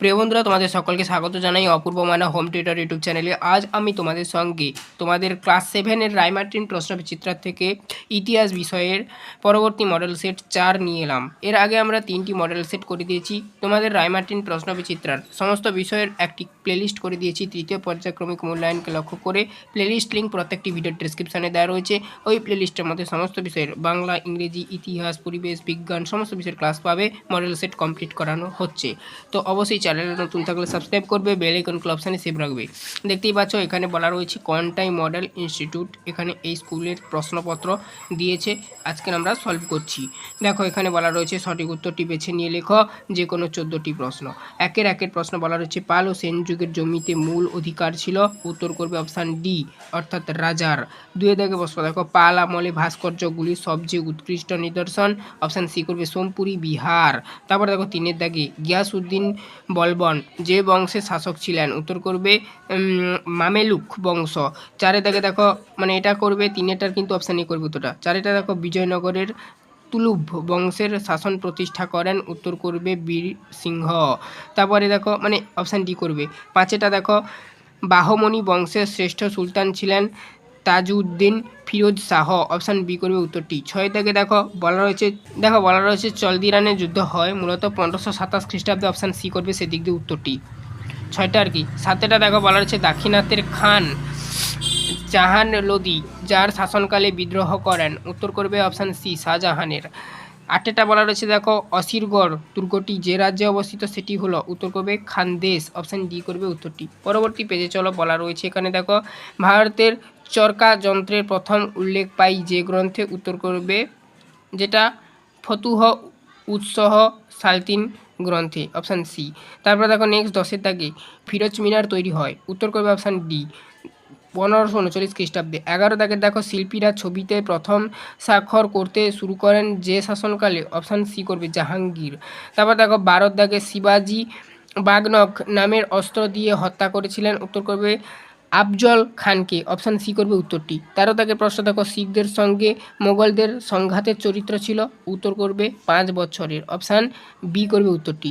প্রিয় বন্ধুরা, তোমাদের সকলকে স্বাগত জানাই অপূর্ব মানা হোম টিউটার ইউটিউব চ্যানেলে আজ আমি তোমাদের সঙ্গে তোমাদের ক্লাস সেভেনের রায়মার্টিন প্রশ্নবিচিত্রা থেকে ইতিহাস বিষয়ের পরবর্তী মডেল সেট চার নিয়ে এলাম। এর আগে আমরা তিনটি মডেল সেট করে দিয়েছি, তোমাদের রায়মার্টিন প্রশ্নবিচিত্রার সমস্ত বিষয়ের একটি প্লেলিস্ট করে দিয়েছি, তৃতীয় পর্যায়ক্রমিক মূল্যায়নকে লক্ষ্য করে। প্লেলিস্ট লিঙ্ক প্রত্যেকটি ভিডিও ডিসক্রিপশনে দেওয়া রয়েছে। ওই প্লেলিস্টের মধ্যে সমস্ত বিষয়ের বাংলা, ইংরেজি, ইতিহাস, পরিবেশ, বিজ্ঞান, সমস্ত বিষয়ের ক্লাস পাবে মডেল সেট কমপ্লিট করানো হচ্ছে। তো অবশ্যই চ্যানেলে নতুন থাকলে সাবস্ক্রাইব করবে, বেল আইকন অপশানে সেভ রাখবে। দেখতেই পাচ্ছ, এখানে বলা রয়েছে কন্টাই মডেল ইনস্টিটিউট। এখানে এই স্কুলের প্রশ্নপত্র দিয়েছে। আজকে আমরা সলভ করছি। দেখো, এখানে বলা রয়েছে সঠিক উত্তরটি বেছে নিয়ে লেখো যে কোনো চোদ্দোটি প্রশ্ন। একের একের প্রশ্ন বলা রয়েছে, পাল ও সেন যুগের জমিতে মূল অধিকার ছিল। উত্তর করবে অপশান ডি, অর্থাৎ রাজার। দুয়ে দেখে প্রশ্ন দেখো, পাল আমলে ভাস্কর্যগুলি সবচেয়ে উৎকৃষ্ট নিদর্শন। অপশান সি করবে, সোমপুরি বিহার। তারপর দেখো, তিনের দাগে গিয়াসউদ্দিন বলবন। যে বংশের শাসক ছিলেন, উত্তর করবে মামেলুক বংশ। চারে দেখো মানে এটা করবে, তিনেরটার কিন্তু অপশান এ করবে উত্তরটা। চারেটা দেখো, বিজয়নগরের তুলুভ বংশের শাসন প্রতিষ্ঠা করেন, উত্তর করবে বীর সিংহ। তারপরে দেখো মানে অপশান ডি করবে। পাঁচেটা দেখো, বাহমণি বংশের শ্রেষ্ঠ সুলতান ছিলেন তাজউদ্দিন, ফিরোজ শাহ। অপশান বি করবে উত্তরটি। ছয় থেকে দেখো বলা রয়েছে দেখো বলা রয়েছে চলদিরানের যুদ্ধ হয়। মূলত পনেরোশো সাতাশ খ্রিস্টাব্দে অপশান সি করবে সেদিক দিয়ে উত্তরটি। ছয়টা আর কি। সাতেটা দেখো বলা রয়েছে দাক্ষিণাত্যের খান জাহান লোদি যার শাসনকালে বিদ্রোহ করেন। উত্তর করবে অপশান সি শাহজাহানের। আটেটা বলা রয়েছে দেখো, অসিরগড়, দুর্গটি যে রাজ্যে অবস্থিত সেটি হলো, উত্তর করবে খানদেশ। অপশান ডি করবে উত্তরটি। পরবর্তী পেজে চলো, বলা রয়েছে এখানে দেখো, ভারতের চরকা যন্ত্রের প্রথম উল্লেখ পাই যে গ্রন্থে উত্তর করবে, যেটা ফতুহ উৎসহ সালতিন গ্রন্থে অপশান সি তারপর দেখো নেক্সট দশের দাগে ফিরোজ মিনার তৈরি হয়। উত্তর করবে অপশান ডি পনেরোশো উনচল্লিশ খ্রিস্টাব্দে। এগারো দাগের দেখো শিল্পীরা ছবিতে প্রথম স্বাক্ষর করতে শুরু করেন যে শাসনকালে অপশান সি করবে জাহাঙ্গীর। তারপর দেখো বারো দাগে শিবাজি বাগনক নামের অস্ত্র দিয়ে হত্যা করেছিলেন। উত্তর করবে আফজল খানকে অপশান সি করবে উত্তরটি। তেরো দাগের প্রশ্ন দেখো, শিখদের সঙ্গে মোগলদের সংঘাতের চরিত্র ছিল, উত্তর করবে পাঁচ বছরের। অপশান বি করবে উত্তরটি।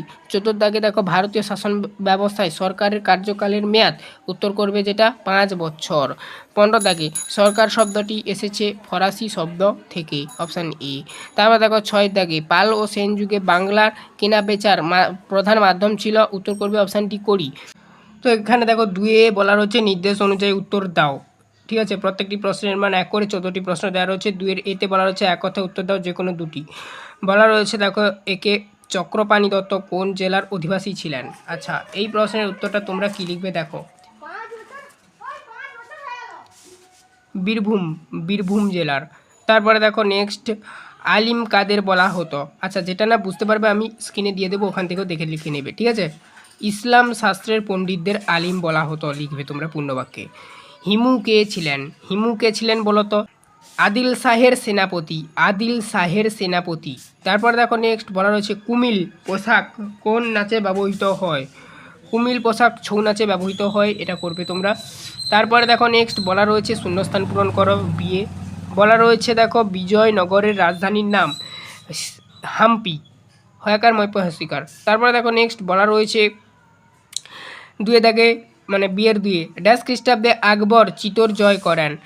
দাগে দেখো, ভারতীয় শাসন ব্যবস্থায় সরকারের কার্যকালের মেয়াদ, উত্তর করবে যেটা পাঁচ বছর। পনেরো দাগে সরকার শব্দটি এসেছে ফরাসি শব্দ থেকে, অপশান এ। তারপর দেখো ছয় দাগে পাল ও সেন যুগে বাংলার কেনা বেচার প্রধান মাধ্যম ছিল, উত্তর করবে অপশানটি করি তো এখানে দেখো দুয়ে বলা রয়েছে নির্দেশ অনুযায়ী উত্তর দাও। ঠিক আছে? প্রত্যেকটি প্রশ্নের মান এক করে চোদ্দোটি প্রশ্ন দেওয়া রয়েছে। দুয়ের এতে বলা রয়েছে এক কথায় উত্তর দাও যে কোনো দুটি। বলা রয়েছে দেখো একে চক্রপাণি দত্ত কোন জেলার অধিবাসী ছিলেন? আচ্ছা এই প্রশ্নের উত্তরটা তোমরা কি লিখবে দেখো? বীরভূম বীরভূম জেলার। তারপরে দেখো নেক্সট আলিম কাদের বলা হতো। আচ্ছা যেটা না বুঝতে পারবে আমি স্ক্রিনে দিয়ে দেবো, ওখান থেকেও দেখে লিখে নেবে। ঠিক আছে? ইসলাম শাস্ত্রের পণ্ডিতদের আলিম বলা হতো। লিখবে তোমরা পূর্ণবাক্যে। হিমু কে ছিলেন? হিমু কে ছিলেন বলো তো আদিল শাহের সেনাপতি, আদিল শাহের সেনাপতি। তারপর দেখো নেক্সট বলা রয়েছে কুমিল পোশাক, কোন নাচে ব্যবহৃত হয়? কুমিল পোশাক ছৌ নাচে ব্যবহৃত হয়, এটা করবে তোমরা। তারপরে দেখো নেক্সট বলা রয়েছে শূন্যস্থান পূরণ করো, বিয়ে। বলা রয়েছে দেখো বিজয়নগরের রাজধানীর নাম হাম্পি, হয়াকার মৈপহাসিকার তারপরে দেখো নেক্সট বলা রয়েছে দুয়ে দাগে মানে বিয়ের দুয়ে। ড্যাশ খ্রিস্টাব্দে আকবর চিতোর জয় করেন।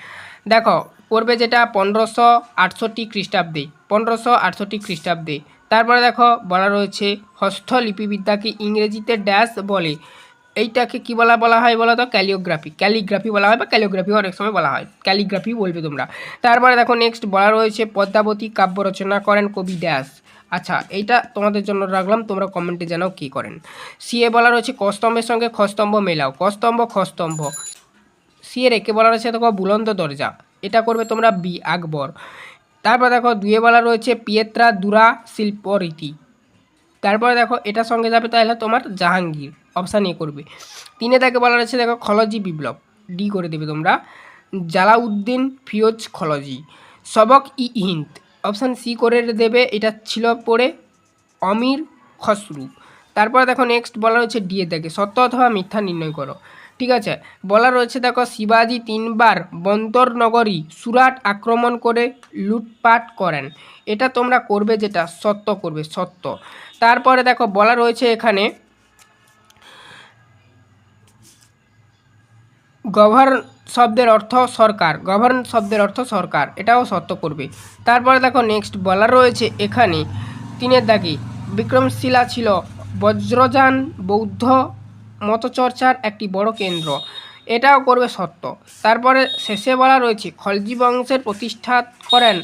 দেখো, পড়বে যেটা পনেরোশো আটষট্টি খ্রিস্টাব্দে, পনেরোশো আটষট্টি খ্রিস্টাব্দে। তারপরে দেখো, বলা রয়েছে হস্তলিপিবিদ্যাকে ইংরেজিতে ড্যাশ বলে? এইটাকে কি বলা বলা হয় বলো তো? ক্যালিওগ্রাফি। ক্যালিগ্রাফি বলা হয় বা ক্যালিওগ্রাফি অনেক সময় বলা হয়। ক্যালিগ্রাফি বলবে তোমরা। তারপরে দেখো নেক্সট বলা রয়েছে, পদ্মাবতী কাব্য রচনা করেন কবি ড্যাশ। আচ্ছা এইটা তোমাদের জন্য রাখলাম, তোমরা কমেন্টে জানাও কী করেন। সিএ বলা রয়েছে, কস্তম্ভের সঙ্গে খস্তম্ভ মেলাও, কস্তম্ভ, খস্তম্ভ। সিএর একে বলা রয়েছে, দেখো, বুলন্দ দরজা, এটা করবে তোমরা বি আকবর। তারপর দেখো দুয়ে বলা রয়েছে, পিয়েত্রা, দুরা, শিল্পরীতি। তারপরে দেখো, এটার সঙ্গে যাবে তাহলে তোমার জাহাঙ্গীর অপশান এ করবে। তিনে তাকে বলা রয়েছে, দেখো, খলজি বিপ্লব ডি করে দেবে তোমরা। জালাউদ্দিন ফিরোজ খলজি, সবক ই হিন্দ অপশান সি করে দেবে, এটা ছিল পড়ে অমির খসরু। তারপরে দেখো নেক্সট বলা রয়েছে ডিএ দেখে, সত্য অথবা মিথ্যা নির্ণয় করো। ঠিক আছে, বলা রয়েছে দেখো শিবাজি তিনবার বন্তরনগরী সুরাট আক্রমণ করে লুটপাট করেন। এটা তোমরা করবে যেটা, সত্য করবে, সত্য। তারপরে দেখো বলা রয়েছে এখানে গভর্ন শব্দের অর্থ সরকার, গভর্ন শব্দের অর্থ সরকার, এটাও সত্য করবে। তারপরে দেখো নেক্সট বলা রয়েছে এখানে তিনের দাগে। বিক্রমশিলা ছিল বজ্রযান বৌদ্ধ মতচর্চার একটি বড় কেন্দ্র। এটাও করবে সত্য তারপরে শেষে বলা রয়েছে, খলজি বংশের প্রতিষ্ঠা করেন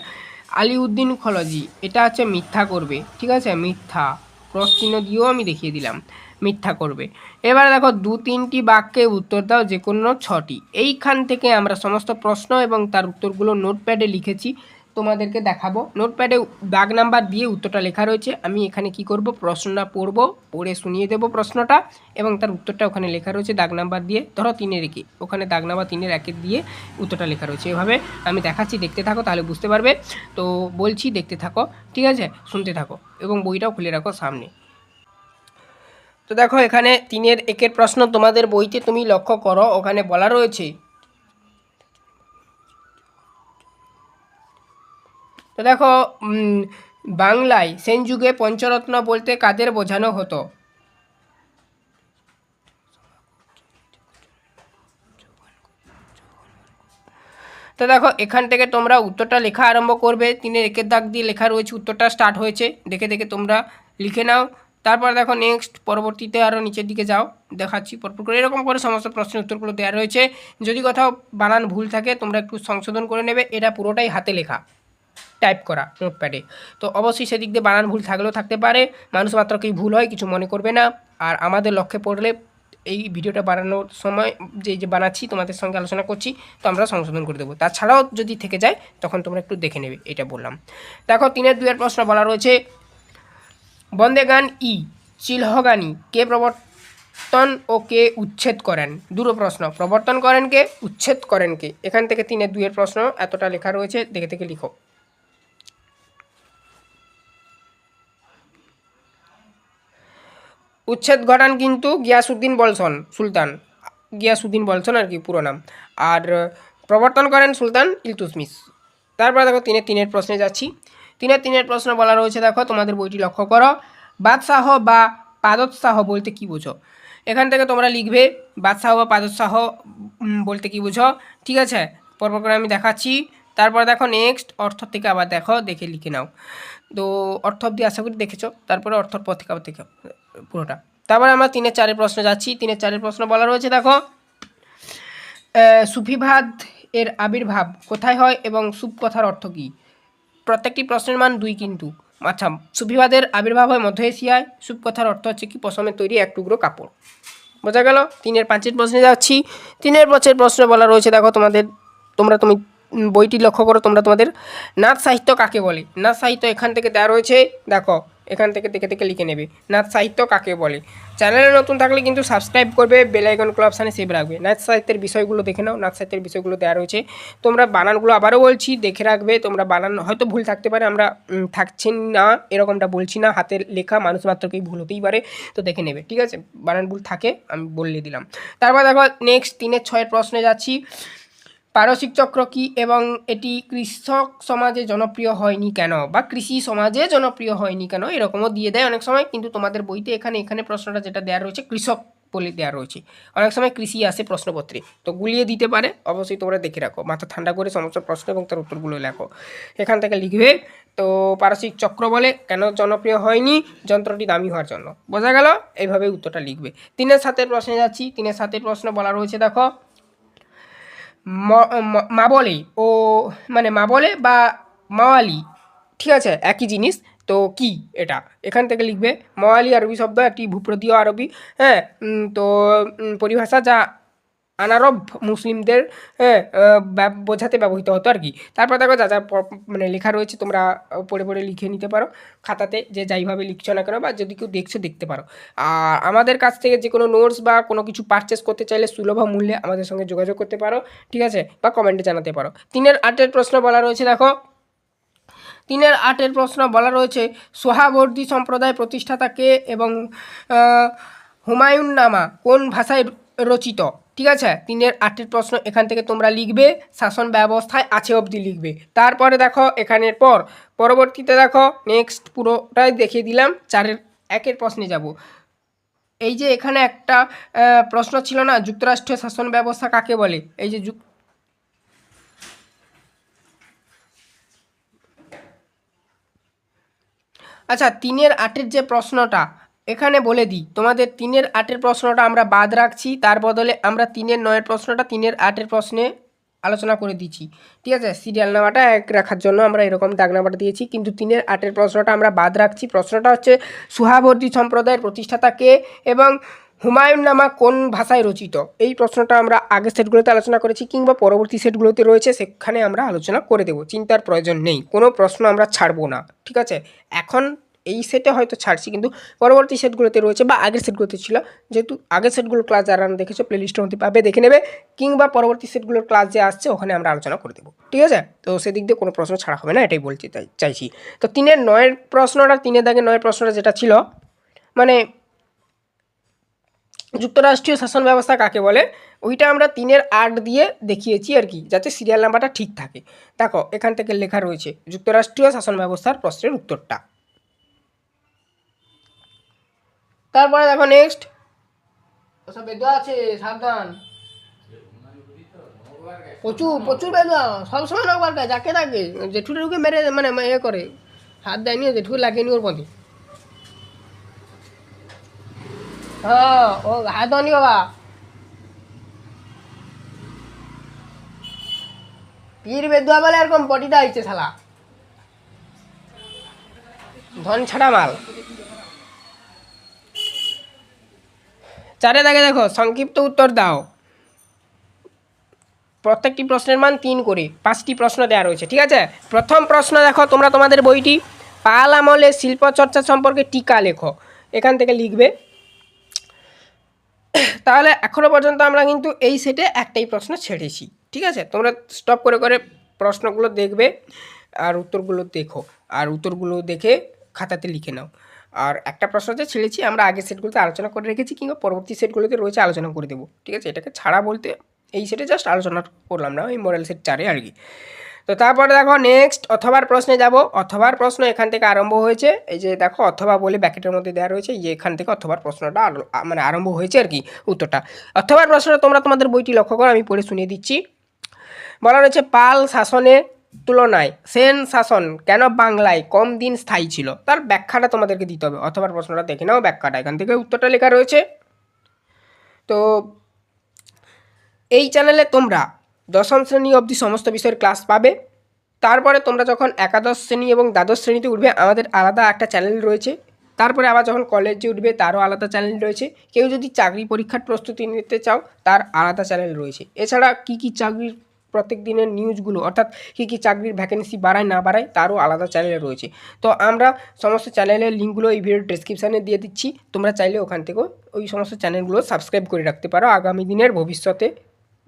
আলিউদ্দিন খলজি। এটা হচ্ছে মিথ্যা করবে। ঠিক আছে? মিথ্যা। ক্রস চিহ্ন দিয়েও আমি দেখিয়ে দিলাম। মিথ্যা করবে। এবার দেখো দু তিনটি বাক্যে উত্তর দাও, যে কোনো ছটি। এইখান থেকে আমরা সমস্ত প্রশ্ন এবং তার উত্তরগুলো নোটপ্যাডে লিখেছি, তোমাদেরকে দেখাবো। নোটপ্যাডে দাগ নাম্বার দিয়ে উত্তরটা লেখা রয়েছে। আমি এখানে কি করব? প্রশ্নটা পড়ব, পড়ে শুনিয়ে দেবো প্রশ্নটা এবং তার উত্তরটা ওখানে লেখা রয়েছে দাগ নাম্বার দিয়ে। ধরো তিনের একে, ওখানে দাগ নাম্বার তিনের একে দিয়ে উত্তরটা লেখা রয়েছে। এভাবে আমি দেখাচ্ছি, দেখতে থাকো, তাহলে বুঝতে পারবে। তো বলছি, দেখতে থাকো, ঠিক আছে? শুনতে থাকো এবং বইটাও খুলে রাখো সামনে। তো দেখো, এখানে তিনের একের প্রশ্ন তোমাদের বইতে তুমি লক্ষ্য করো, ওখানে বলা রয়েছে। তো দেখো বাংলায় সেন যুগে পঞ্চরত্ন বলতে কাদের বোঝানো হতো? তো দেখো, এখান থেকে তোমরা উত্তরটা লেখা আরম্ভ করবে। তিনের একের দাগ দিয়ে লেখা রয়েছে, উত্তরটা স্টার্ট হয়েছে। দেখে দেখে তোমরা লিখে নাও। তারপর দেখো নেক্সট পরবর্তীতে আরও নিচের দিকে যাও, দেখাচ্ছি পরপর করে। এরকম করে সমস্ত প্রশ্নের উত্তরগুলো দেওয়া রয়েছে। যদি কোথাও বানান ভুল থাকে, তোমরা একটু সংশোধন করে নেবে। এটা পুরোটাই হাতে লেখা। টাইপ করা নোটপ্যাডে। তো অবশ্যই সেদিক দিয়ে বানান ভুল থাকলেও থাকতে পারে। মানুষ মাত্র কি ভুল হয়, কিছু মনে করবে না। আর আমাদের লক্ষ্যে পড়লে এই ভিডিওটা বানানোর সময়, যে যে বানাচ্ছি, তোমাদের সঙ্গে আলোচনা করছি, তো আমরা সংশোধন করে দেবো। তাছাড়াও যদি থেকে যায়, তখন তোমরা একটু দেখে নেবে, এটা বললাম। দেখো, তিনের দুয়ের প্রশ্ন বলা রয়েছে বন্দে গান ই চিলহগানি কে প্রবর্তন ও কে উচ্ছেদ করেন? দুটো প্রশ্ন। প্রবর্তন করেন কে, উচ্ছেদ করেন কে? এখান থেকে তিনের দুইয়ের প্রশ্ন, এতটা লেখা রয়েছে, দেখে থেকে লিখো। উচ্ছেদ ঘটান কিন্তু গিয়াসুদ্দিন বলসন সুলতান। গিয়াসুদ্দিন বলসন আর কি, পুরো নাম। আর প্রবর্তন করেন সুলতান ইলতুসমিস। তারপর দেখো তিনের তিনের প্রশ্নে যাচ্ছি। তিনের তিনের প্রশ্ন বলা রয়েছে দেখো তোমাদের বইটি লক্ষ্য করো। বাদশাহ বা পাদোৎসাহ বলতে কি বোঝো? এখান থেকে তোমরা লিখবে বাদশাহ বা পাদোৎসাহ বলতে কি বুঝো? ঠিক আছে পরপর করে আমি দেখাচ্ছি। তারপর দেখো নেক্সট অর্থ থেকে আবার দেখো দেখে লিখে নাও। তো অর্থ অব্দি আশা করি দেখেছ। তারপরে অর্থর পর থেকে আবার দেখো পুরোটা। তারপরে আমরা তিনের চারের প্রশ্ন যাচ্ছি। তিনের চারের প্রশ্ন বলা রয়েছে দেখো। আহ, সুফিবাদ এর আবির্ভাব কোথায় হয় এবং সুপ কথার অর্থ কী? প্রত্যেকটি প্রশ্নের মান দুই কিন্তু। আচ্ছা সুফিবাদের আবির্ভাব হয় মধ্য এশিয়ায় সুপ কথার অর্থ হচ্ছে কি? পশমের তৈরি এক টুকরো কাপড়। বোঝা গেল? তিনের পাঁচের প্রশ্নে যাচ্ছি। তিনের পাঁচের প্রশ্ন বলা রয়েছে, দেখো তোমাদের, তোমরা তুমি বইটি লক্ষ্য করো, তোমরা তোমাদের নাচ সাহিত্য কাকে বলে? নাচ সাহিত্য এখান থেকে দেওয়া রয়েছে, দেখো এখান থেকে দেখে দেখে লিখে নেবে। নাচ সাহিত্য কাকে বলে? চ্যানেলে নতুন থাকলে কিন্তু সাবস্ক্রাইব করবে বেলাইকন ক্লাব সানে সেভ রাখবে। নাচ সাহিত্যের বিষয়গুলো দেখে নাও। নাচ সাহিত্যের বিষয়গুলো দেওয়া রয়েছে। তোমরা বানানগুলো আবারও বলছি, দেখে রাখবে। তোমরা বানান হয়তো ভুল থাকতে পারে, আমরা থাকছি না, এরকমটা বলছি না। হাতের লেখা মানুষ মাত্রকেই ভুল হতেই পারে, তো দেখে নেবে। ঠিক আছে? বানান ভুল থাকে, আমি বললে দিলাম। তারপর দেখো নেক্সট তিনের ছয়ের প্রশ্নে যাচ্ছি। পারসিক চক্র কি এবং এটি কৃষক সমাজে জনপ্রিয় হয়নি কেন বা কৃষি সমাজে জনপ্রিয় হয়নি কেন? এরকমও দিয়ে দেয় অনেক সময়, কিন্তু তোমাদের বইতে এখানে এখানে প্রশ্নটা যেটা দেওয়া রয়েছে, কৃষক বলে দেওয়া রয়েছে। অনেক সময় কৃষি আসে প্রশ্নপত্রে। তো গুলিয়ে দিতে পারে, অবশ্যই তোমরা দেখে রাখো। মাথা ঠান্ডা করে সমস্ত প্রশ্ন এবং তার উত্তরগুলো লেখো। এখান থেকে লিখবে, তো পারসিক চক্র বলে কেন জনপ্রিয় হয়নি? যন্ত্রটি দামি হওয়ার জন্য। বোঝা গেল? এইভাবে উত্তরটা লিখবে। তিনের সাতের প্রশ্নে যাচ্ছি। তিনের সাতের প্রশ্ন বলা রয়েছে, দেখো। ম- বলে, ও মানে মা বলে বা মাওয়ালি। ঠিক আছে, একই জিনিস, তো কি এটা? এখান থেকে লিখবে, মাওয়ালি আরবি শব্দ, একটি ভূপ্রদীয় আরবি হ্যাঁ তো পরিভাষা যা আনারব মুসলিমদের হ্যাঁ বোঝাতে ব্যবহৃত হতো আর কি। তারপর দেখো যা যা মানে লেখা রয়েছে তোমরা পড়ে পড়ে লিখে নিতে পারো। খাতাতে যে যাইভাবে লিখছো না কেন বা যদি কেউ দেখছ দেখতে পারো। আর আমাদের কাছ থেকে যে কোনো নোটস বা কোনো কিছু পারচেস করতে চাইলে সুলভ মূল্যে আমাদের সঙ্গে যোগাযোগ করতে পারো ঠিক আছে? বা কমেন্টে জানাতে পারো। তিনের আটের প্রশ্ন বলা রয়েছে দেখো। তিনের আটের প্রশ্ন বলা রয়েছে সোহাবর্দী সম্প্রদায় প্রতিষ্ঠাতাকে এবং আহ, হুমায়ুন নামা কোন ভাষায় রচিত? ঠিক আছে? তিনের আটের প্রশ্ন এখান থেকে তোমরা লিখবে, শাসন ব্যবস্থায় আছে অবধি লিখবে। তারপরে দেখো এখানের পর, পরবর্তীতে দেখো নেক্সট পুরোটাই দেখিয়ে দিলাম, চারের, একের প্রশ্নে যাব। এই যে এখানে একটা প্রশ্ন ছিল না যুক্তরাষ্ট্রীয় শাসন ব্যবস্থা কাকে বলে? এই যে আচ্ছা তিনের আটের যে প্রশ্নটা এখানে বলে দিই, তোমাদের তিনের আটের প্রশ্নটা আমরা বাদ রাখছি, তার বদলে আমরা তিনের নয়ের প্রশ্নটা তিনের আটের প্রশ্নে আলোচনা করে দিচ্ছি। ঠিক আছে? সিরিয়াল নাম্বারটা এক রাখার জন্য আমরা এরকম দাগ নাম্বারটা দিয়েছি, কিন্তু তিনের আটের প্রশ্নটা আমরা বাদ রাখছি। প্রশ্নটা হচ্ছে সুহাবর্তী সম্প্রদায়ের প্রতিষ্ঠাতা কে এবং হুমায়ুন নামা কোন ভাষায় রচিত? এই প্রশ্নটা আমরা আগের সেটগুলোতে আলোচনা করেছি কিংবা পরবর্তী সেটগুলোতে রয়েছে, সেখানে আমরা আলোচনা করে দেবো, চিন্তার প্রয়োজন নেই, কোনো প্রশ্ন আমরা ছাড়বো না। ঠিক আছে? এখন এই সেটে হয়তো ছাড়ছি, কিন্তু পরবর্তী সেটগুলোতে রয়েছে বা আগের সেটগুলোতে ছিল। যেহেতু আগের সেটগুলোর ক্লাস যারা না দেখেছ প্লেলিস্টের মধ্যে পাবে, দেখে নেবে, কিংবা পরবর্তী সেটগুলোর ক্লাস যে আসছে, ওখানে আমরা আলোচনা করে দেবো। ঠিক আছে? তো সেদিক দিয়ে কোনো প্রশ্ন ছাড়া হবে না, এটাই বলছি চাই- চাইছি। তো তিনের নয়ের প্রশ্নটা, তিনের দাগে নয়ের প্রশ্নটা যেটা ছিল মানে যুক্তরাষ্ট্রীয় শাসন ব্যবস্থা কাকে বলে? ওইটা আমরা তিনের আট দিয়ে দেখিয়েছি আর কি, যাতে সিরিয়াল নাম্বারটা ঠিক থাকে। দেখো, এখান থেকে লেখা রয়েছে, যুক্তরাষ্ট্রীয় শাসন ব্যবস্থার প্রশ্নের উত্তরটা। তারপরে দেখো নেক্সট ওসব বেদুয়া আছে, সাবধান। প্রচুর প্রচুর বেদুয়া সবসময় নকবার খায় যাকে তাকে জেঠুরে ঢুকে মেরে মানে ইয়ে করে। হাত দেয়নি জেঠু লাগেনি ওর পথে হ্যাঁ ও হাত দেওনি বাবা। পীর বেদুয়া বলে এরকম পটিটা আইছে শালা। ধন ছাড়া মাল। চারে দাগে দেখো, সংক্ষিপ্ত উত্তর দাও। প্রত্যেকটি প্রশ্নের মান তিন করে, পাঁচটি প্রশ্ন দেওয়া রয়েছে, ঠিক আছে? প্রথম প্রশ্ন দেখো, তোমরা তোমাদের বইটি পাল আমলে শিল্প চর্চা সম্পর্কে টিকা লেখো, এখান থেকে লিখবে। তাহলে এখনও পর্যন্ত আমরা কিন্তু এই সেটে একটাই প্রশ্ন ছেড়েছি, ঠিক আছে? তোমরা স্টপ করে করে প্রশ্নগুলো দেখবে আর উত্তরগুলো দেখো, আর উত্তরগুলো দেখে খাতাতে লিখে নাও। আর একটা প্রশ্ন যে ছেড়েছি আমরা আগের সেটগুলোতে আলোচনা করে রেখেছি কিংবা পরবর্তী সেটগুলোতে রয়েছে আলোচনা করে দেবো, ঠিক আছে? এটাকে ছাড়া বলতে এই সেটে জাস্ট আলোচনা করলাম না, এই মডেল সেট চারে আর কি। তো তারপরে দেখো নেক্সট অথবার প্রশ্নে যাব। অথবার প্রশ্ন এখান থেকে আরম্ভ হয়েছে। এই যে দেখো অথবা বলে ব্যাকেটের মধ্যে দেওয়া রয়েছে যে এখান থেকে অথবার প্রশ্নটা মানে আরম্ভ হয়েছে আর কি উত্তরটা। অথবার প্রশ্নটা তোমরা তোমাদের বইটি লক্ষ্য করো, আমি পড়ে শুনিয়ে দিচ্ছি। বলা রয়েছে পাল শাসনের তুলনায় সেন শাসন কেন বাংলায় কম দিন স্থায়ী ছিল? তার ব্যাখ্যাটা তোমাদেরকে দিতে হবে। অথবা প্রশ্নটা দেখে নাও ব্যাখ্যাটা। এখান থেকে উত্তরটা লেখা রয়েছে। তো এই চ্যানেলে তোমরা দশম শ্রেণি অবধি সমস্ত বিষয়ের ক্লাস পাবে। তারপরে তোমরা যখন একাদশ শ্রেণি এবং দ্বাদশ শ্রেণীতে উঠবে, আমাদের আলাদা একটা চ্যানেল রয়েছে। তারপরে আবার যখন কলেজে উঠবে, তারও আলাদা চ্যানেল রয়েছে। কেউ যদি চাকরি পরীক্ষার প্রস্তুতি নিতে চাও, তার আলাদা চ্যানেল রয়েছে। এছাড়া কী কী চাকরির প্রত্যেক দিনের নিউজগুলো অর্থাৎ কী কী চাকরির ভ্যাকেন্সি বাড়ায় না বাড়ায়, তারও আলাদা চ্যানেল রয়েছে। তো আমরা সমস্ত চ্যানেলের লিঙ্কগুলো এই ভিডিও ডিসক্রিপশানে দিয়ে দিচ্ছি, তোমরা চাইলে ওখান থেকেও ওই সমস্ত চ্যানেলগুলো সাবস্ক্রাইব করে রাখতে পারো। আগামী দিনের ভবিষ্যতে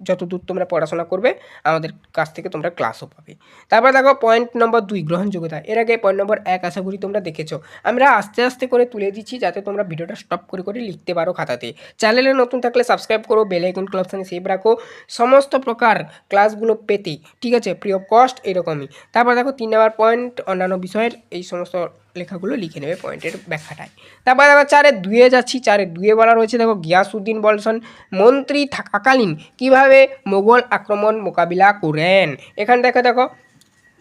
যত দূর তোমরা পড়াশোনা করবে, আমাদের কাছ থেকে তোমরা ক্লাসও পাবে। তারপর দেখো পয়েন্ট নম্বর দুই, গ্রহণযোগ্যতা। এর আগে পয়েন্ট নম্বর এক আশা করি তোমরা দেখেছ। আমরা আস্তে আস্তে করে তুলে দিচ্ছি যাতে তোমরা ভিডিওটা স্টপ করে করে লিখতে পারো খাতাতে। চ্যানেলে নতুন থাকলে সাবস্ক্রাইব করো বেল আইকন ক্লাব অপশানে সেভ রাখো। সমস্ত প্রকার ক্লাসগুলো পেতে, ঠিক আছে? প্রিয় কস্ট এরকমই। তারপর দেখো তিন নম্বর পয়েন্ট অন্যান্য বিষয়ের এই সমস্ত লেখাগুলো লিখে নেবে পয়েন্টের ব্যাখ্যাটায়। তারপর দেখো চারে দুয়ে যাচ্ছি, চারে দুয়ে বলা রয়েছে, দেখো গিয়াসউদ্দিন বলসন মন্ত্রী থাকাকালীন কীভাবে মোগল আক্রমণ মোকাবিলা করেন? এখানে দেখো দেখো,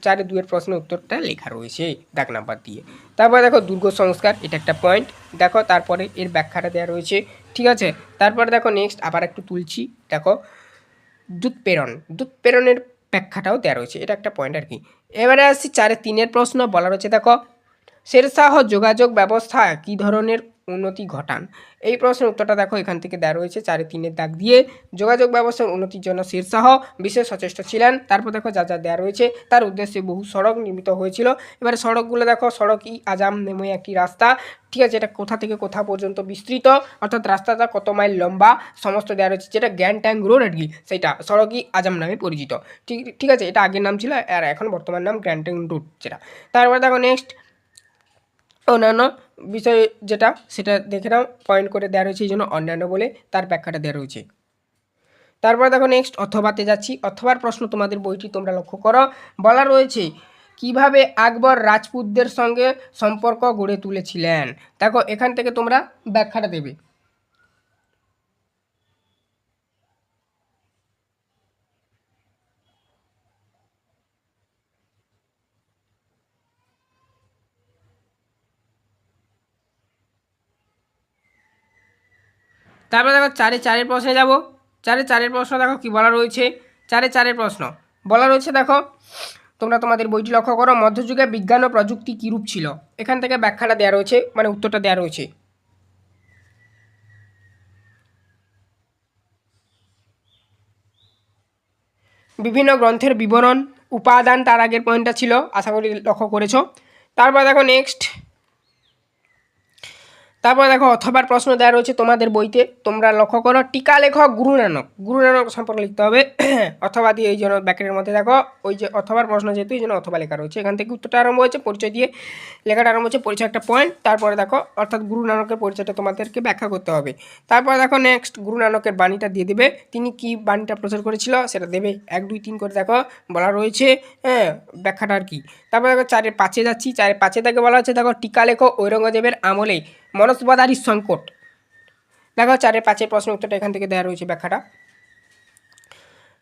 চারে দুয়ের প্রশ্নের উত্তরটা লেখা রয়েছে দাগ নাম্বার দিয়ে। তারপর দেখো দুর্গ সংস্কার, এটা একটা পয়েন্ট। দেখো তারপরে এর ব্যাখ্যাটা দেওয়া রয়েছে, ঠিক আছে? তারপরে দেখো নেক্সট আবার একটু তুলছি, দেখো দুধ প্রেরণ দুধ প্রেরণের ব্যাখ্যাটাও দেওয়া রয়েছে, এটা একটা পয়েন্ট আর কি। এবারে আসছি চারে তিনের প্রশ্ন, বলা রয়েছে, দেখো শেরশাহ যোগাযোগ ব্যবস্থা কী ধরনের উন্নতি ঘটান? এই প্রশ্নের উত্তরটা দেখো, এখান থেকে দেওয়া রয়েছে চারে তিনের দাগ দিয়ে। যোগাযোগ ব্যবস্থার উন্নতির জন্য শেরশাহ বিশেষ সচেষ্ট ছিলেন। তারপর দেখো যা যা দেওয়া রয়েছে, তার উদ্দেশ্যে বহু সড়ক নির্মিত হয়েছিল। এবারে সড়কগুলো দেখো, সড়ক ই আজাম নেমে একটি রাস্তা। ঠিক আছে, এটা কোথা থেকে কোথা পর্যন্ত বিস্তৃত? অর্থাৎ রাস্তাটা কত মাইল লম্বা? সমস্ত দেওয়া রয়েছে, যেটা গ্যান ট্যাং রোড আর কি সেটা সড়কই আজাম নামে পরিচিত। ঠিক ঠিক আছে, এটা আগের নাম ছিল আর এখন বর্তমান নাম গ্র্যান্ড ট্যাং রোড যেটা। তারপরে দেখো নেক্সট অন্যান্য বিষয় যেটা, সেটা দেখে নাও পয়েন্ট করে দেওয়া রয়েছে, এই জন্য অন্যান্য বলে তার ব্যাখ্যাটা দেওয়া রয়েছে। তারপর দেখো নেক্সট অথবাতে যাচ্ছি। অথবার প্রশ্ন তোমাদের বইটি তোমরা লক্ষ্য করো। বলা রয়েছে, কীভাবে আকবর রাজপুতদের সঙ্গে সম্পর্ক গড়ে তুলেছিলেন? দেখো, এখান থেকে তোমরা ব্যাখ্যাটা দেবে। তারপরে দেখো চারে চারের প্রশ্নে যাব। চারে চারের প্রশ্ন দেখো কি বলা রয়েছে? চারে চারের প্রশ্ন। বলা রয়েছে দেখো, তোমরা তোমাদের বইটি লক্ষ্য করো, মধ্যযুগে বিজ্ঞান ও প্রযুক্তি কীরূপ ছিল? এখান থেকে ব্যাখ্যাটা দেওয়া রয়েছে মানে উত্তরটা দেওয়া রয়েছে। বিভিন্ন গ্রন্থের বিবরণ, উপাদান তার আগের পয়েন্টটা ছিল, আশা করি লক্ষ্য করেছ। তারপর দেখো নেক্সট তারপর দেখো অথবার প্রশ্ন দেওয়া রয়েছে তোমাদের বইতে। তোমরা লক্ষ্য করো, টিকা লেখক গুরু নানক। গুরু নানক সম্পর্কে লিখতে হবে। অথবা দিয়ে এই জন্য ব্যাকেটের মধ্যে দেখো, ওই যে অথবার প্রশ্ন যেহেতু, এই জন্য অথবা লেখা রয়েছে। এখান থেকে উত্তরটা আরম্ভ হয়েছে, পরিচয় দিয়ে লেখাটা আরম্ভ হচ্ছে পরিচয় একটা পয়েন্ট তারপরে দেখো, অর্থাৎ গুরু নানকের পরিচয়টা তোমাদেরকে ব্যাখ্যা করতে হবে। তারপরে দেখো নেক্সট গুরু নানকের বাণীটা দিয়ে দেবে। তিনি কি বাণীটা প্রচার করেছিল সেটা দেবে। এক, দুই, তিন করে দেখো বলা রয়েছে হ্যাঁ ব্যাখ্যাটা আর কি। তারপর দেখো চারের পাঁচে যাচ্ছি। চারের পাঁচে তাকে বলা হচ্ছে, দেখো টিকা লেখো ঔরঙ্গজেবের আমলে মনসবাদারি সংকট। দেখো চারের পাঁচের প্রশ্ন উত্তরটা এখান থেকে দেওয়া রয়েছে ব্যাখ্যাটা।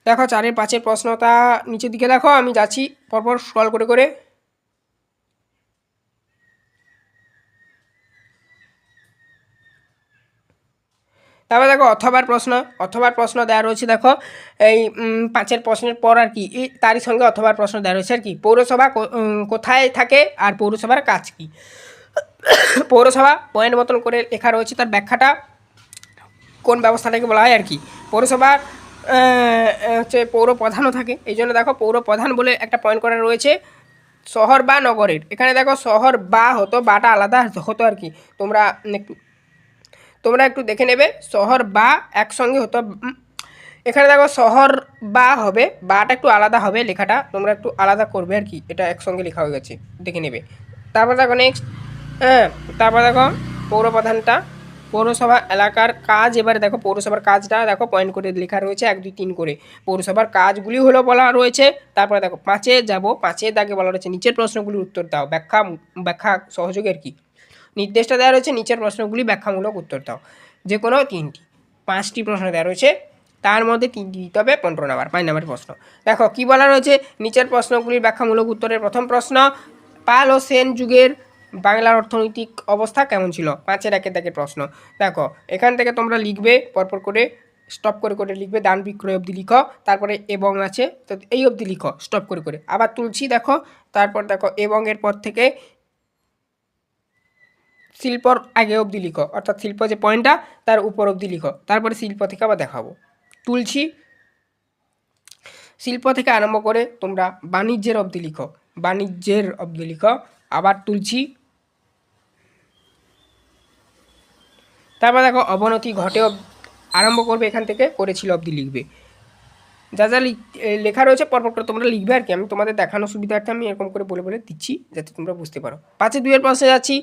দেখো চারের পাঁচের প্রশ্নটা নিচের দিকে দেখো, আমি যাচ্ছি পরপর স্ক্রল করে করে। তারপর দেখো অথবার প্রশ্ন অথবার প্রশ্ন দেওয়া রয়েছে দেখো, এই পাঁচের প্রশ্নের পর আর কি তারই সঙ্গে অথবার প্রশ্ন দেওয়া রয়েছে আর কি, পৌরসভা কোথায় থাকে আর পৌরসভার কাজ কি? পৌরসভা পয়েন্ট মতন করে লেখা রয়েছে তার ব্যাখ্যাটা কোন ব্যবস্থাটাকে বলা হয় আর কি। পৌরসভার হচ্ছে পৌর প্রধানও থাকে। এই জন্য দেখো পৌর প্রধান বলে একটা পয়েন্ট করা রয়েছে, শহর বা নগরের। এখানে দেখো শহর বা হতো, বাটা আলাদা হতো আর কি। তোমরা তোমরা একটু দেখে নেবে, শহর বা একসঙ্গে হতো এখানে দেখো শহর বা হবে, বাটা একটু আলাদা হবে লেখাটা, তোমরা একটু আলাদা করবে আর কি, এটা একসঙ্গে লেখা হয়ে গেছে, দেখে নেবে। তারপর দেখো নেক্সট হ্যাঁ তারপর দেখো পৌর প্রধানটা পৌরসভা এলাকার কাজ, এবারে দেখো পৌরসভার কাজটা দেখো পয়েন্ট করে লেখা রয়েছে, এক, দুই, তিন করে। পৌরসভার কাজগুলি হলো বলা রয়েছে, তারপরে দেখো পাঁচে যাব, পাঁচে দাগে বলা রয়েছে, নিচের প্রশ্নগুলির উত্তর দাও, ব্যাখ্যা ব্যাখ্যা সহযোগের কি? নির্দেশটা দেওয়া রয়েছে, নিচের প্রশ্নগুলি ব্যাখ্যামূলক উত্তর দাও যে কোনো তিনটি, পাঁচটি প্রশ্ন দেওয়া রয়েছে, তার মধ্যে তিনটি দিতে হবে, পনেরো নাম্বার, পাঁচ নাম্বার প্রশ্ন। দেখো কি বলা রয়েছে, নিচের প্রশ্নগুলির ব্যাখ্যামূলক উত্তরের প্রথম প্রশ্ন, পাল ও সেন যুগের বাংলার অর্থনৈতিক অবস্থা কেমন ছিল? পাঁচের একের দাগের প্রশ্ন। দেখো, এখান থেকে তোমরা লিখবে, পরপর করে স্টপ করে করে লিখবে দান বিক্রয় অবধি লিখো, তারপরে এবং আছে, তো এই অবধি লিখো স্টপ করে করে। আবার তুলছি, দেখো, তারপর দেখো এবং এর পর থেকে শিল্পর আগে অবধি লিখো, অর্থাৎ শিল্প যে পয়েন্টটা তার উপর অবধি লিখো, তারপরে শিল্প থেকে আবার দেখাবো। তুলছি, শিল্প থেকে আরম্ভ করে তোমরা বাণিজ্যের অবধি লিখো, বাণিজ্যের অবধি লিখো, আবার তুলছি তারপর দেখো, অবনতি ঘটে আরম্ভ করবে এখান থেকে করেছিল অবধি লিখবে। যা যা লেখা রয়েছে, পরপর তোমরা লিখবে আর কি। আমি তোমাদের দেখানোর সুবিধার্থে আমি এরকম করে বলে বলে দিচ্ছি, যাতে তোমরা বুঝতে পারো। পাঁচে দুইয়ের পাশে যাচ্ছি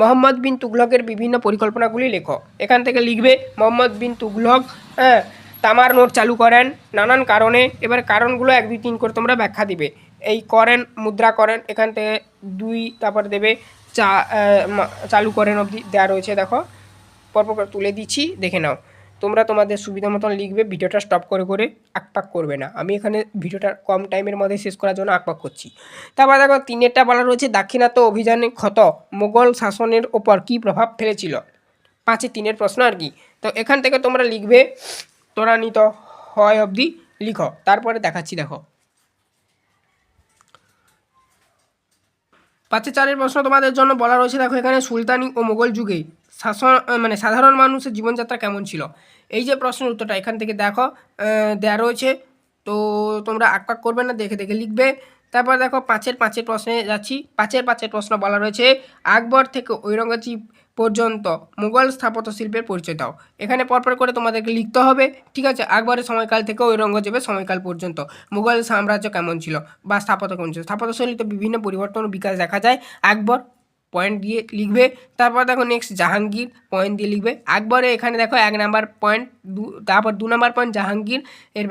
মোহাম্মদ বিন তুগলকের বিভিন্ন পরিকল্পনাগুলি লেখো। এখান থেকে লিখবে, মোহাম্মদ বিন তুগলক হ্যাঁ তামার নোট চালু করেন, নানান কারণে, এবার কারণগুলো এক, দুই, তিন করে তোমরা ব্যাখ্যা দিবে। এই করেন, মুদ্রা করেন, এখান থেকে দুই, তারপর দেবে চা চালু করেন অবধি দেওয়া রয়েছে, দেখো। পরপর তুলে দিচ্ছি, দেখে নাও। তোমরা তোমাদের সুবিধা মতন লিখবে, ভিডিওটা স্টপ করে করে আকপাক করবে না। আমি এখানে ভিডিওটা কম টাইমের মধ্যে শেষ করার জন্য আকপাক করছি। তারপর দেখো তিনেরটা বলা রয়েছে, দাক্ষিণাত্য অভিযানে ক্ষত, মোগল শাসনের ওপর কী প্রভাব ফেলেছিল? পাঁচে তিনের প্রশ্ন আর কি। তো এখান থেকে তোমরা লিখবে, ত্বরান্বিত হয় অবধি লিখো, তারপরে দেখাচ্ছি, দেখো। পাঁচে চারের প্রশ্ন তোমাদের জন্য বলা রয়েছে, দেখো এখানে সুলতানি ও মোগল যুগে শাসন মানে সাধারণ মানুষের জীবনযাত্রা কেমন ছিল? এই যে প্রশ্নের উত্তরটা, এখান থেকে দেখো দেওয়া রয়েছে। তো তোমরা আকপাক করবে না, দেখে দেখে লিখবে। তারপর দেখো, পাঁচের পাঁচের প্রশ্নে যাচ্ছি। পাঁচের পাঁচের প্রশ্ন বলা রয়েছে, আকবর থেকে ঔরঙ্গজেব পর্যন্ত মুঘল স্থাপত্য শিল্পের পরিচয় দাও। এখানে পরপর করে তোমাদেরকে লিখতে হবে, ঠিক আছে? আকবরের সময়কাল থেকে ঔরঙ্গজেবের সময়কাল পর্যন্ত। মুঘল সাম্রাজ্য কেমন ছিল বা স্থাপত্য কেমন ছিল? স্থাপত্যশৈলীতে বিভিন্ন পরিবর্তন ও বিকাশ দেখা যায়। আকবর পয়েন্ট দিয়ে লিখবে। তারপর দেখো নেক্সট জাহাঙ্গীর পয়েন্ট দিয়ে লিখবে। আকবরে এখানে দেখো এক নাম্বার পয়েন্ট দু, তারপর দু নাম্বার পয়েন্ট জাহাঙ্গীর। এর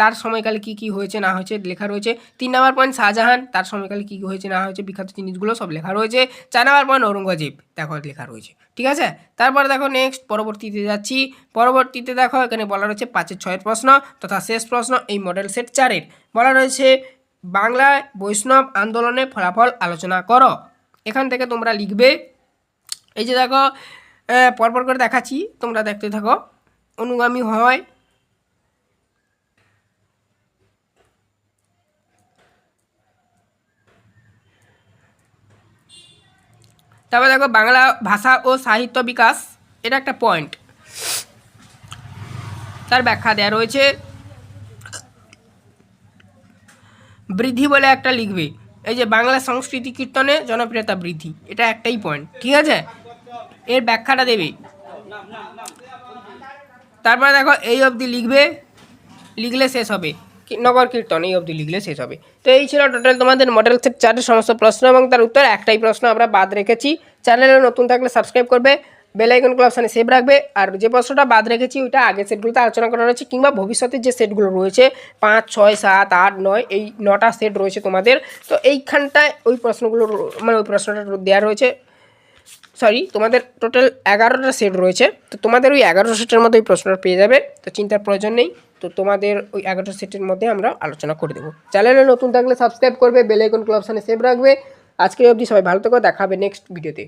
তার সময়কালে কী কী হয়েছে, না হয়েছে লেখা রয়েছে। তিন নাম্বার পয়েন্ট শাহজাহান, তার সময়কালে কী কী হয়েছে, না হয়েছে বিখ্যাত জিনিসগুলো সব লেখা রয়েছে। চার নাম্বার পয়েন্ট ঔরঙ্গজেব, দেখো লেখা রয়েছে। ঠিক আছে? তারপর দেখো নেক্সট পরবর্তীতে যাচ্ছি। পরবর্তীতে দেখো এখানে বলা রয়েছে পাঁচের ছয়ের প্রশ্ন তথা শেষ প্রশ্ন এই মডেল সেট চারের। বলা রয়েছে, বাংলায় বৈষ্ণব আন্দোলনে ফলাফল আলোচনা করো। এখান থেকে তোমরা লিখবে। এই যে দেখো পরপর করে দেখাচ্ছি, তোমরা দেখতে থাকো। অনুগামী হয়। তারপর দেখো, বাংলা ভাষা ও সাহিত্য বিকাশ, এটা একটা পয়েন্ট তার ব্যাখ্যা দেওয়া রয়েছে। বৃদ্ধি বলে একটা লিখবে। এই যে বাংলা সংস্কৃতি কীর্তনে জনপ্রিয়তা বৃদ্ধি, এটা একটাই পয়েন্ট ঠিক আছে? এর ব্যাখ্যাটা দেবে। তারপরে দেখো, এই অবধি লিখবে, লিখলে শেষ হবে। নগর কীর্তন, এই অবধি লিখলে শেষ হবে। তো এই ছিল টোটাল তোমাদের মডেল সেট চারের সমস্ত প্রশ্ন এবং তার উত্তর। একটাই প্রশ্ন আমরা বাদ রেখেছি। চ্যানেলে নতুন থাকলে সাবস্ক্রাইব করবে। বেল আইকন অপশানে সেভ রাখবে। আর যে প্রশ্নটা বাদ রেখেছি, ওইটা আগের সেটগুলোতে আলোচনা করা রয়েছে, কিংবা ভবিষ্যতের যে সেটগুলো রয়েছে, পাঁচ, ছয়, সাত, আট, নয়, এই নটা সেট রয়েছে তোমাদের। তো এইখানটায় ওই প্রশ্নগুলো মানে ওই প্রশ্নটা দেওয়া রয়েছে। সরি তোমাদের টোটাল এগারোটা সেট রয়েছে। তো তোমাদের ওই এগারোটা সেটের মধ্যে ওই প্রশ্নটা পেয়ে যাবে, তো চিন্তার প্রয়োজন নেই। তো তোমাদের ওই এগারোটা সেটের মধ্যে আমরা আলোচনা করে দেবো। চ্যানেলে নতুন থাকলে সাবস্ক্রাইব করবে, বেল আইকন অপশানে সেভ রাখবে। আজকে অবধি সবাই ভালো থেকো দেখাবে নেক্সট ভিডিওতে